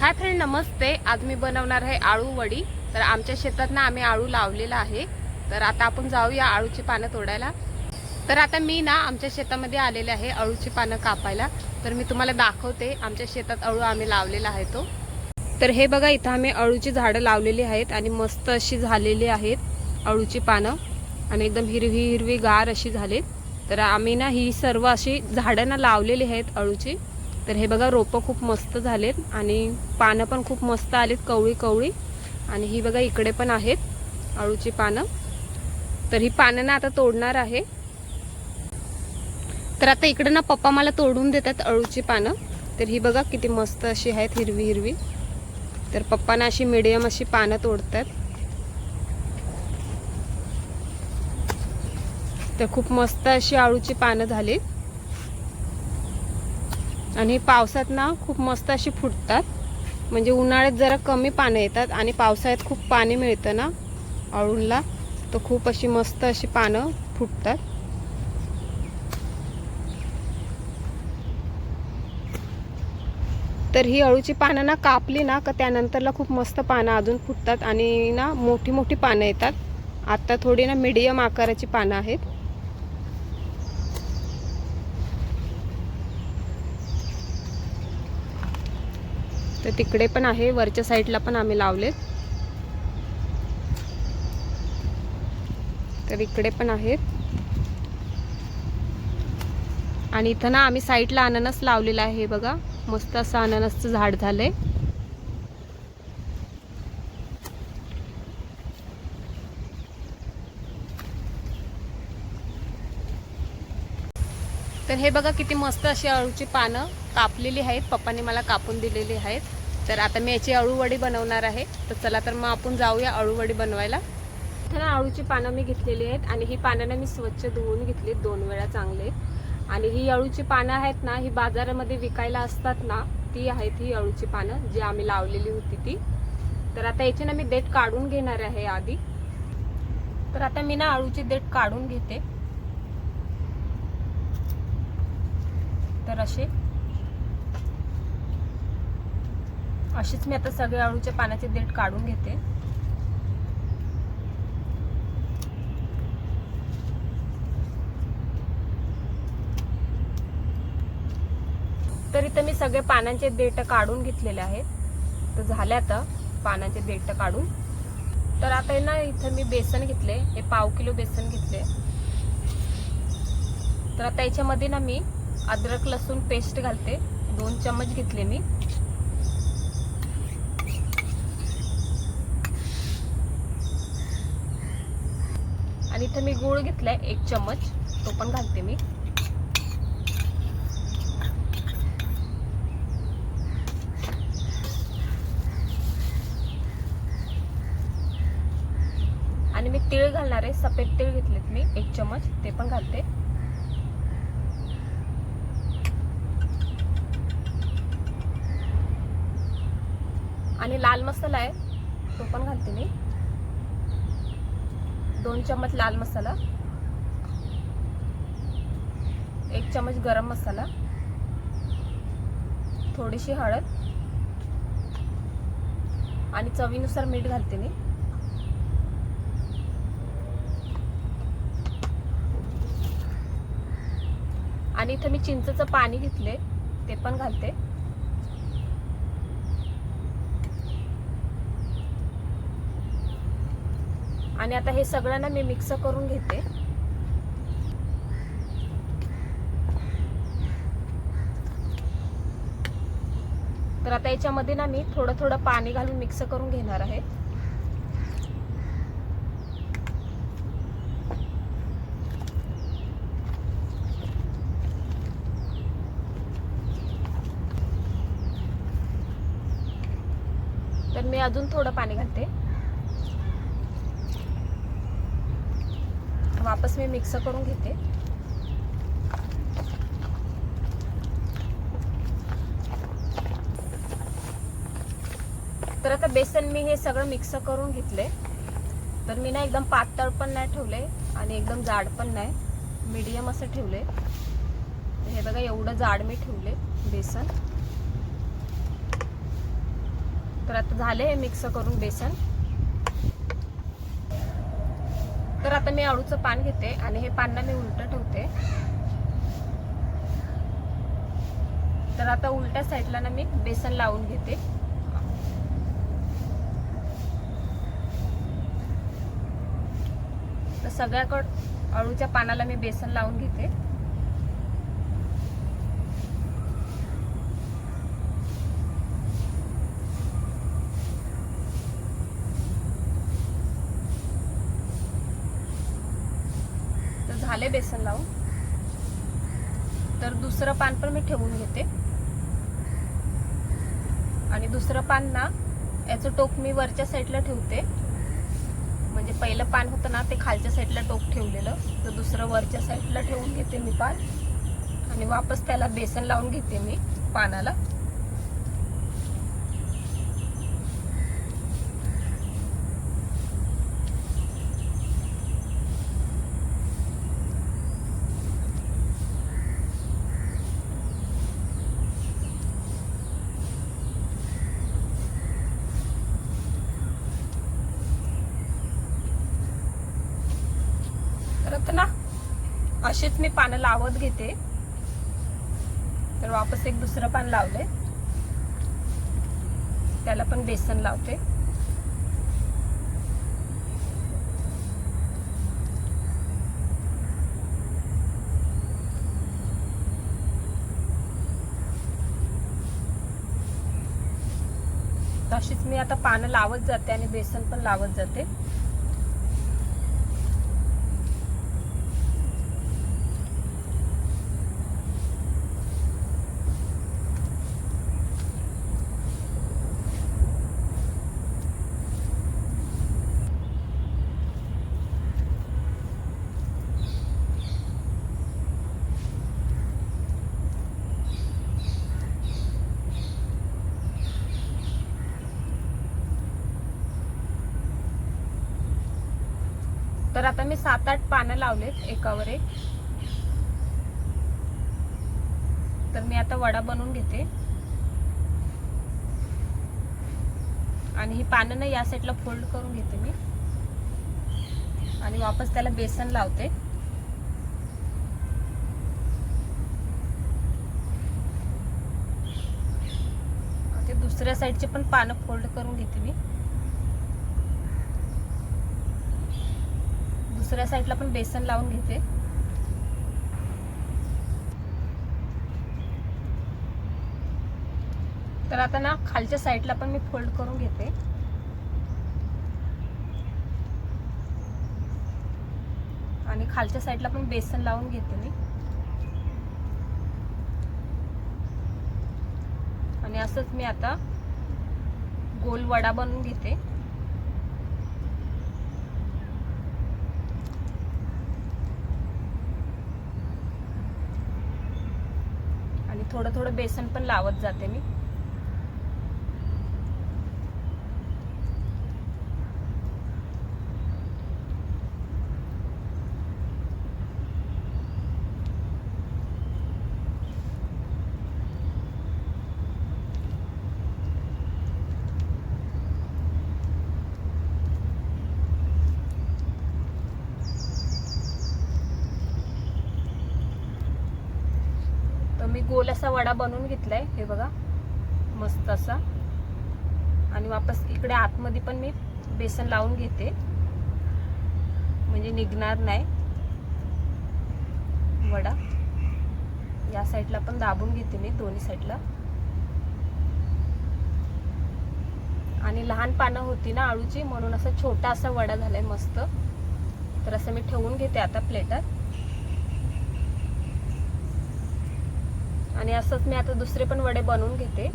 Hi friend नमस्ते. आज मी बनवणार आहे आळू वडी. तर आमच्या शेतात ना आम्ही आळू लावलेला आहे. तर आता आपण जाऊया आळूची पानं तोडायला. तर आता मी ना आमच्या शेतामध्ये आलेले आहे अळूची पानं कापायला. तर मी तुम्हाला दाखवते आमच्या शेतात अळू आम्ही लावलेला आहे तो. तर हे बघा इथं आम्ही अळूची झाडं लावलेली आहेत आणि मस्त अशी झालेली आहेत अळूची पानं. आणि एकदम हिरवी हिरवी गार अशी झालीत. तर आम्ही ना ही सर्व अशी झाडं ना लावलेली आहेत अळूची तर हे बघा रोपं खूप मस्त झालेत आणि पानं पण खूप मस्त आलीत कवळी कवळी. आणि ही बघा इकडे पण आहेत अळूची पानं. तर ही पानं ना आता तोडणार आहे. तर आता इकडे ना पप्पा मला तोडून देतात अळूची पानं. तर ही बघा किती मस्त अशी आहेत हिरवी हिरवी. तर पप्पाना अशी मिडियम अशी पानं तोडतात. तर खूप मस्त अशी आळूची पानं झालीत. आणि पावसात ना खूप मस्त अशी फुटतात. म्हणजे उन्हाळ्यात जरा कमी पानं येतात आणि पावसाळ्यात खूप पाणी मिळतं ना. अळूला तर खूप अशी मस्त अशी पानं फुटतात. तर ही अळूची पानं ना कापली ना का त्यानंतरला खूप मस्त पानं अजून फुटतात आणि ना मोठी मोठी पानं येतात. आत्ता थोडी ना मीडियम आकाराची पानं आहेत. तर तिकडे पण आहे वरच्या साईडला पण आम्ही लावलेत. तर इकडे पण आहेत. आणि इथं ना आम्ही साईडला अननस लावलेला आहे हे बघा. मस्त असं अननसचं झाड झालंय. तर हे बघा किती मस्त अशी अळूची पानं कापलेली आहेत. पप्पाने मला कापून दिलेली आहेत. तर आता मी याची अळूवडी बनवणार आहे. तर चला तर मग आपण जाऊया अळूवडी बनवायला. इथं ना अळूची पानं मी घेतलेली आहेत आणि ही पानं ना मी स्वच्छ धुवून घेतली दोन वेळा चांगले. आणि ही अळूची पानं आहेत ना ही बाजारामध्ये विकायला असतात ना ती आहेत ही अळूची पानं जी आम्ही लावलेली होती ती. तर आता याची ना मी देठ काढून घेणार आहे आधी. तर आता मी ना अळूची देठ काढून घेते. तर असे. अशीच मी आता सगळे अळूच्या पाण्याचे देठ काढून घेते. तर इथं मी सगळे पानांचे देठ काढून घेतलेले आहेत. तर झाले आता पानांचे देठ काढून. तर आता ना इथं मी बेसन घेतले. हे पाव किलो बेसन घेतले. तर आता याच्यामध्ये ना मी अद्रक लसूण पेस्ट घालते. दोन चम्मच घेतले मी. आणि इथं मी गूळ घेतलाय एक चम्मच. तो पण घालते मी. आणि मी तीळ घालणार आहे सफेद तीळ घेतलेत मी एक चम्मच ते पण घालते. आणि लाल मसाला आहे तो पण घालते मी. दोन चम्मच लाल मसाला. एक चम्मच गरम मसाला. थोडीशी हळद. आणि चवीनुसार मीठ घालते मी. आणि इथं मी चिंचचं पाणी घेतले ते पण घालते. आणि आता हे सगळं ना मी मिक्स करून घेते. तर आता याच्यामध्ये ना मी थोडं थोडं पाणी घालून मिक्स करून घेणार आहे. तर मी अजून थोडं पाणी घालते. वापस मी मिक्स करून घेते. तर आता बेसन मी हे सगळं मिक्स करून घेतले तर मी ना एकदम पातळ पण नाही ठेवले आणि एकदम जाड पण नाही. मीडियम असं ठेवले हे बघा एवढं जाड मी ठेवले बेसन. तर आता झाले हे मिक्स करून बेसन तर आता मी अळूचं पान घेते आणि हे पानला मी उलट ठेवते. तर आता उलट्या साईडला ना मी बेसन लावून घेते. तर सगळ्याकड अळूच्या पानाला मी बेसन लावून घेते. झाले बेसन लावून. तर दुसरं पान पण मी ठेवून घेते. आणि दुसरं पान ना याचं टोक मी वरच्या साईडला ठेवते. म्हणजे पहिलं पान होतं ना ते खालच्या साईडला टोक ठेवलेलं. तर दुसरं वरच्या साईडला ठेवून घेते मी पान. आणि वापस त्याला बेसन लावून घेते मी पानाला तर आता ना असेच मी पानं लावत घेते. तर वापस एक दुसरं पान लावले. त्याला पण बेसन लावते. तशीच मी आता पानं लावत जाते आणि बेसन पण लावत जाते. तर आता मी सात आठ पानं लावलेत एकावर एक. तर मी आता वडा बनवून घेते. आणि ही पानं ना या साईडला फोल्ड करून घेते मी. आणि वापस त्याला बेसन लावते. ते दुसऱ्या साईडचे पण पानं फोल्ड करून घेते मी. दुसऱ्या साईडला पण बेसन लावून घेते. तर आता ना खालच्या साईडला पण मी फोल्ड करून घेते. आणि खालच्या साईडला पण बेसन लावून घेते मी. आणि असंच मी आता गोल वडा बनवून घेते. थोडं थोडं बेसन पण लावत जाते मी. मी गोल असा वडा बनवून घेतलाय हे बघा. मस्त असा. आणि वापस इकडे आतमध्ये पण मी बेसन लावून घेते. म्हणजे निघणार नाही. वडा. या साईडला पण दाबून घेते मी दोन्ही साईडला. आणि लहान पानं होती ना आळूची म्हणून असा छोटा असा वडा झालाय मस्त. तर असं मी ठेवून घेते आता प्लेटात. आणि असंच मी आता दुसरे पण वडे बनवून घेते.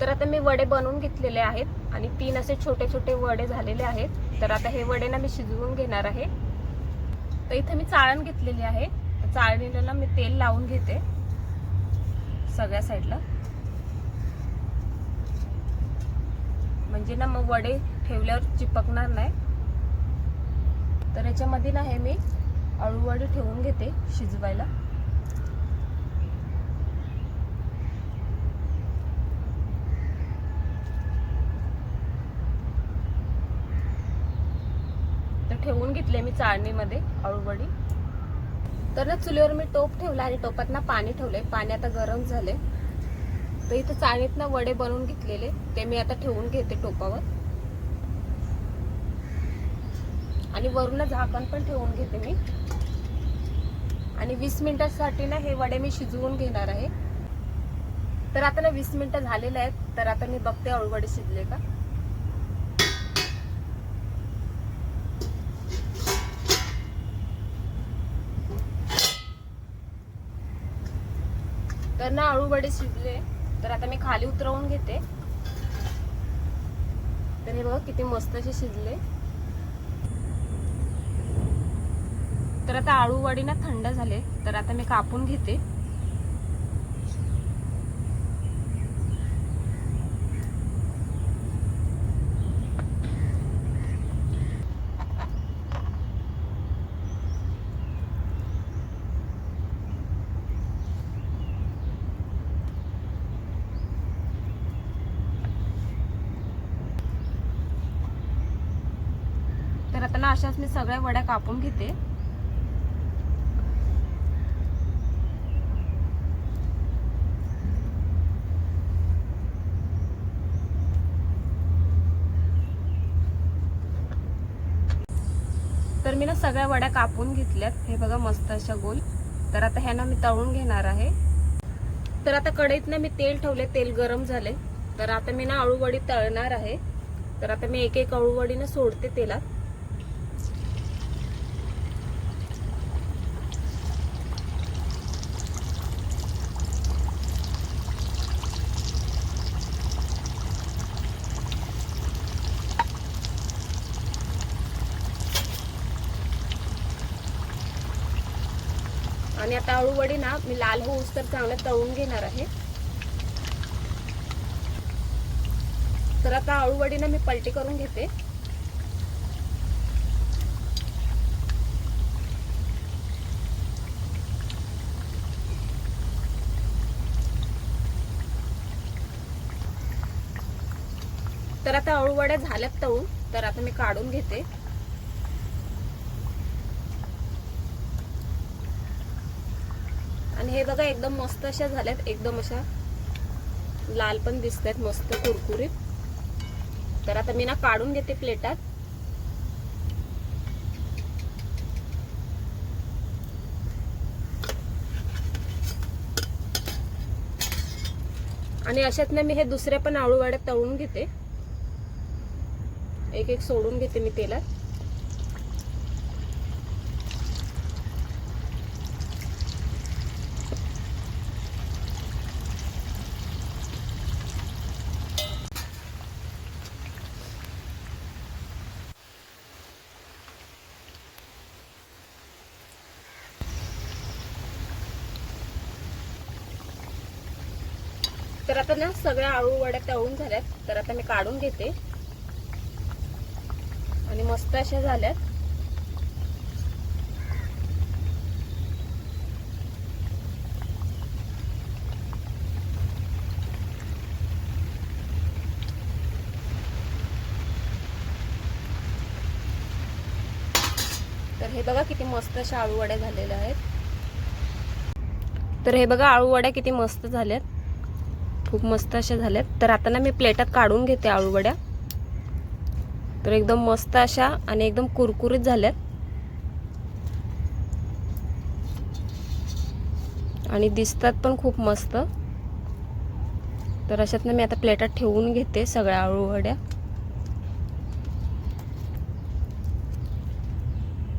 तर आता मी वडे बनवून घेतलेले आहेत आणि तीन असे छोटे छोटे वडे झालेले आहेत. तर आता हे वडे ना मी शिजवून घेणार आहे. तर इथे मी चाळण घेतलेली आहे. चाळणीला ना मी तेल लावून घेते. सगळ्या साईडला. म्हणजे ना मग वडे ठेवल्यावर चिपकणार नाही. तर याच्यामध्ये ना हे मी अळूवडे ठेवून घेते शिजवायला तर ठेवून घेतले मी चाळणीमध्ये अळूवडी तर ना चुलीवर मी टोप ठेवला आणि टोपात ना पाणी ठेवले पाणी आता गरम झाले तर इथं चाळणीत ना वडे बनवून घेतलेले. ते मी आता ठेवून घेते टोपावर. आणि वरून झाकण पण ठेवून घेते मी. आणि वीस मिनिटासाठी ना हे वडे मी शिजवून घेणार आहे. तर आता ना वीस मिनिटं झालेले आहेत. तर आता मी बघते अळूवडे शिजले का. तर ना अळूवडे शिजले. तर आता मी खाली उतरवून घेते. तर हे बघा किती मस्त असे शिजले. तर आता आळूवडी ना थंड झाले. तर आता मी कापून घेते. आता अशाच मी सगळ्या वड्या कापून घेते. तर मी ना सगळ्या वड्या कापून घेतल्यात. हे बघा मस्त अशा गोल. तर आता ह्यांना मी तळून घेणार आहे. तर आता कढईत ना मी तेल ठेवले तेल गरम झाले. तर आता मी ना अळूवडी तळणार आहे. तर आता मी एक एक अळूवडी ना सोडते तेलात. आणि आता ना मी लाल होऊस तर चांगलं तळून घेणार आहे. तर आता आळूवडी ना मी पलटी करून घेते. तर आता अळूवड्या झाल्यात तळून तर आता मी काढून घेते. आणि हे बघा एकदम मस्त अशा झाल्यात. एकदम अशा लाल पण दिसत आहेत मस्त कुरकुरीत. तर आता मी ना काढून घेते प्लेटात. आणि अशात ना मी हे दुसऱ्या पण आळूवाड्यात तळून घेते. एक एक सोडून घेते मी तेलात. तर आता ना सगळ्या आळू वड्या तळून झाल्यात. तर आता मी काढून घेते. आणि मस्त अशा झाल्यात. तर हे बघा किती मस्त अशा आळू वड्या झालेल्या आहेत. तर हे बघा आळू वड्या किती मस्त झाल्यात खूप मस्त अशा झाल्यात. तर आता ना मी प्लेटात काढून घेते आळूवड्या. तर एकदम मस्त अशा आणि एकदम कुरकुरीत झाल्यात. आणि दिसतात पण खूप मस्त. तर अशातनं मी आता प्लेटात ठेवून घेते सगळ्या आळूवड्या.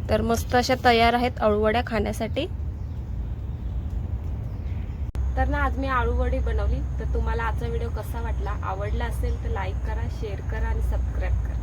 तर मस्त अशा तयार आहेत आळूवड्या खाण्यासाठी. तर ना आज मी आळूवडी बनवली. तर तुम्हाला आजचा व्हिडिओ कसा वाटला आवडला असेल तर लाईक करा शेअर करा आणि सबस्क्राईब करा.